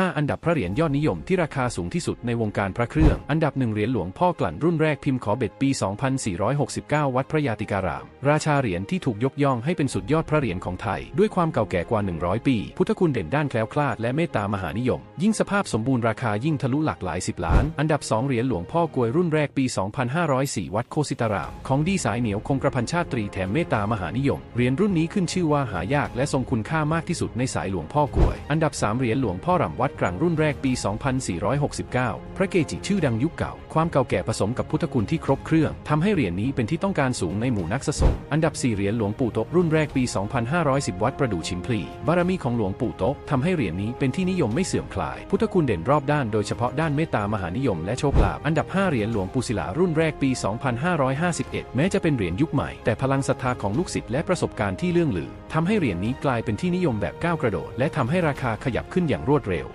5 อันดับพระเหรียญยอดนิยมที่ราคาสูงที่สุดในวงการพระเครื่อง อันดับหนึ่งเหรียญหลวงพ่อกลั่นรุ่นแรกพิมพ์ขอเบ็ดปี 2469 วัดพระยาติการาม ราชาเหรียญที่ถูกยกย่องให้เป็นสุดยอดพระเหรียญของไทย ด้วยความเก่าแก่กว่า 100 ปี พุทธคุณเด่นด้านแคล้วคลาดและเมตตามหานิยม ยิ่งสภาพสมบูรณ์ราคายิ่งทะลุหลักหลายสิบล้าน อันดับ 2 เหรียญหลวงพ่อกวยรุ่นแรกปี 2504 วัดโคสิตาราม ของดีสายเหนียวคงกระพันชาตรีแถมเมตตามหานิยม เหรียญรุ่นนี้ขึ้นชื่อว่าหายากและทรงคุณค่ามากที่สุดในสายหลวงพ่อกวย อันดับ 3 เหรียญหลวงพ่อรำวัดกลางรุ่นแรกปี 2469 พระเกจิชื่อดังยุคเก่า ความเก่าแก่ผสมกับพุทธคุณที่ครบเครื่องทำให้เหรียญนี้เป็นที่ต้องการสูงในหมู่นักสะสม อันดับ 4 เหรียญหลวงปู่โตะรุ่นแรกปี 2510 วัดประดู่ชิมพลี บารมีของหลวงปู่โตะทำให้เหรียญนี้เป็นที่นิยมไม่เสื่อมคลาย พุทธคุณเด่นรอบด้านโดยเฉพาะด้านเมตตามหานิยมและโชคลาภ อันดับ 5 เหรียญหลวงปู่ศิลารุ่นแรกปี 2551 แม้จะเป็นเหรียญยุคใหม่ แต่พลังศรัทธาของลูกศิษย์และประสบการณ์ที่เลื่องลือทำให้เหรียญนี้กลายเป็นที่นิยมแบบก้าวกระโดด และทำให้ราคาขยับขึ้นอย่างรวดเร็ว